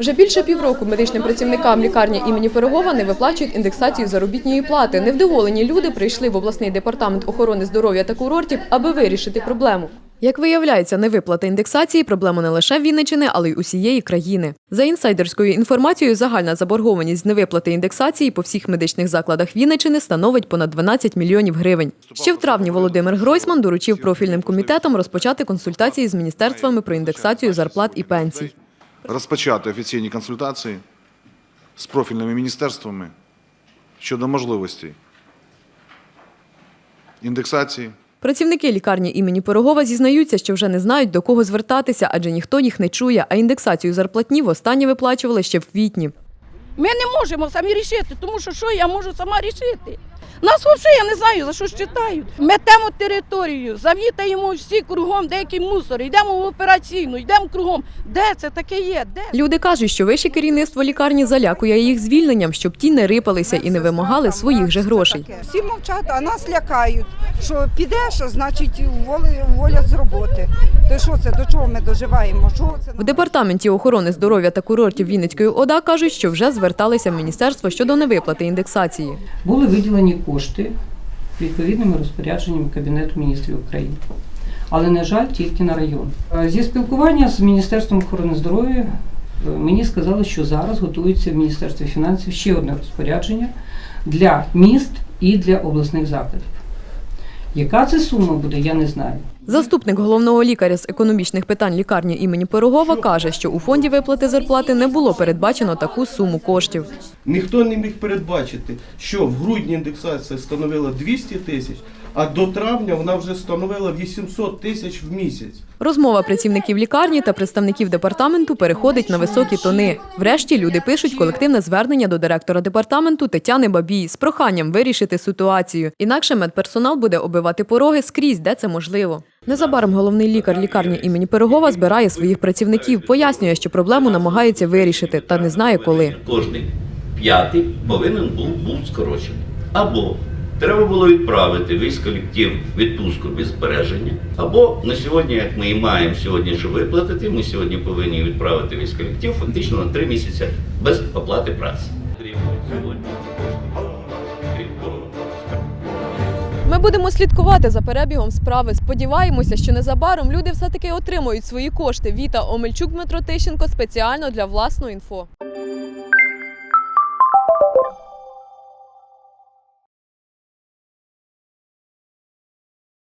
Вже більше півроку медичним працівникам лікарні імені Пирогова не виплачують індексацію заробітної плати. Невдоволені люди прийшли в обласний департамент охорони здоров'я та курортів, аби вирішити проблему. Як виявляється, невиплата індексації проблема не лише Вінничини, але й усієї країни. За інсайдерською інформацією, загальна заборгованість з невиплати індексації по всіх медичних закладах Вінничини становить понад 12 мільйонів гривень. Ще в травні Володимир Гройсман доручив профільним комітетам розпочати консультації з міністерствами про індексацію зарплат і пенсій. Розпочати офіційні консультації з профільними міністерствами щодо можливості індексації Працівники лікарні імені Пирогова зізнаються, що вже не знають до кого звертатися, адже ніхто їх не чує. А індексацію зарплатні востаннє виплачували ще в квітні. Ми не можемо самі рішити, тому що що я можу сама рішити. Нас взагалі я не знаю, за що ж читають. Метемо територію, завітаємо всі кругом, деякий мусор, йдемо в операційну, йдемо кругом. Де це таке є? Де? Люди кажуть, що вище керівництво лікарні залякує їх звільненням, щоб ті не рипалися і не вимагали своїх же грошей. Всі мовчать, а нас лякають, що підеш, а значить волять з роботи. То що це, до чого ми доживаємо? Що це В департаменті охорони здоров'я та курортів Вінницької ОДА кажуть, що вже зверталися в міністерство щодо невиплати індексації. були виділені кошти відповідними розпорядженнями Кабінету міністрів України. Але, на жаль, тільки на район. Е, Зі спілкування з Міністерством охорони здоров'я е, мені сказали, що зараз готується в Міністерстві фінансів ще одне розпорядження для міст і для обласних закладів. Яка це сума буде, я не знаю. Заступник головного лікаря з економічних питань лікарні імені Пирогова каже, що у фонді виплати зарплати не було передбачено таку суму коштів. Ніхто не міг передбачити, що в грудні індексація становила 200 тисяч, а до травня вона вже становила 800 тисяч в місяць. Розмова працівників лікарні та представників департаменту переходить на високі тони. Врешті люди пишуть колективне звернення до директора департаменту Тетяни Бабій з проханням вирішити ситуацію. Інакше медперсонал буде оббивати пороги скрізь, де це можливо. Незабаром головний лікар лікарні імені Пирогова збирає своїх працівників, пояснює, що проблему намагається вирішити, та не знає коли. Кожний п'ятий повинен був був скорочений. Або треба було відправити весь колектив відпустку без збереження, або на сьогодні, як ми і маємо сьогодні, що виплатити, ми сьогодні повинні відправити весь колектив фактично на три місяці без оплати праці. Ми будемо слідкувати за перебігом справи. Сподіваємося, що незабаром люди все таки отримують свої кошти. Віта Омельчук Дмитро Тищенко спеціально для власного інфо.